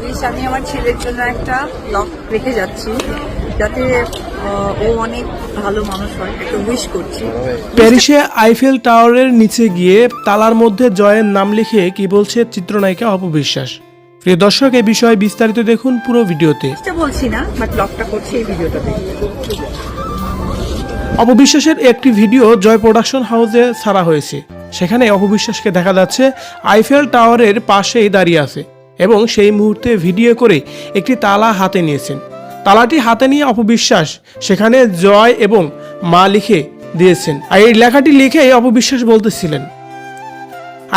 জিনিস আমি আমার ছেলের জন্য একটা লক রেখে যাচ্ছি যাতে ও অনেক ভালো মানুষ হয় একটা উইশ করছি। প্যারিসে আইফেল টাওয়ারের নিচে গিয়ে তালার মধ্যে জয়ের নাম লিখে কি বলছে চিত্রনায়িকা অপবিশ্বাস প্রিয় দর্শক এই বিষয়ে বিস্তারিত দেখুন পুরো ভিডিওতে। বলছি না বাট লকটা করছি এই ভিডিওটাতে। অপবিশ্বাসের একটি ভিডিও জয় প্রোডাকশন হাউসে ছাড়া হয়েছে। সেখানে অপবিশ্বাসকে দেখা যাচ্ছে আইফেল টাওয়ারের পাশেই দাঁড়িয়ে আছে। এবং সেই মুহূর্তে ভিডিও করে একটি তালা হাতে নিয়েছেন। তালাটি হাতে নিয়ে অপবিশ্বাস সেখানে জয় এবং মা লিখে দিয়েছেন। আর এই লেখাটি লিখেই অপবিশ্বাস বলতেছিলেন,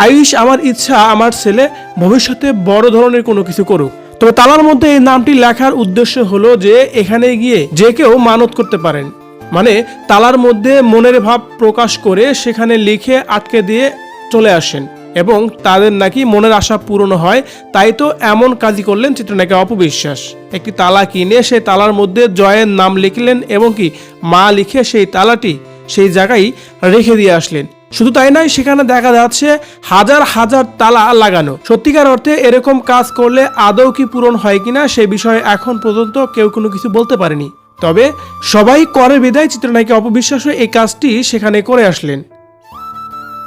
আয়ুষ, আমার ইচ্ছা, আমার ছেলে, ভবিষ্যতে বড় ধরনের কোনো কিছু করুক। তবে তালার মধ্যে এই নামটি লেখার উদ্দেশ্য হলো যে, এখানে গিয়ে যে কেউ মানত করতে পারেন। মানে তালার মধ্যে মনের ভাব প্রকাশ করে সেখানে লিখে আটকে দিয়ে চলে আসেন। এবং তাদের নাকি মনের আশা পূরণ হয়, তাই তো এমন কাজই করলেন চিত্রনায়িকা অপবিশ্বাস একটি তালা কিনে সেই তালার মধ্যে জয়ের নাম লিখলেন এবং কি মা লিখে সেই তালাটি সেই জায়গায় রেখে দিয়ে আসলেন। শুধু তাই নয়, সেখানে দেখা যাচ্ছে হাজার হাজার তালা লাগানো। সত্যিকার অর্থে এরকম কাজ করলে আদৌ কি পূরণ হয় কিনা সে বিষয়ে এখন পর্যন্ত কেউ কোনো কিছু বলতে পারেনি। তবে সবাই করে বিদায়, চিত্রনায়িকা অপবিশ্বাসও এই কাজটি সেখানে করে আসলেন।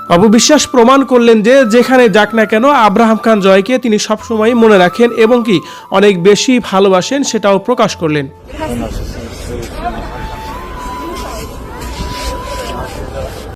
অপবিশ্বাস প্রমাণ করলেন যে যেখানে যাক না কেন আব্রাহাম খান জয়কে তিনি সবসময় মনে রাখেন এবং কি অনেক বেশি ভালোবাসেন সেটাও প্রকাশ করলেন।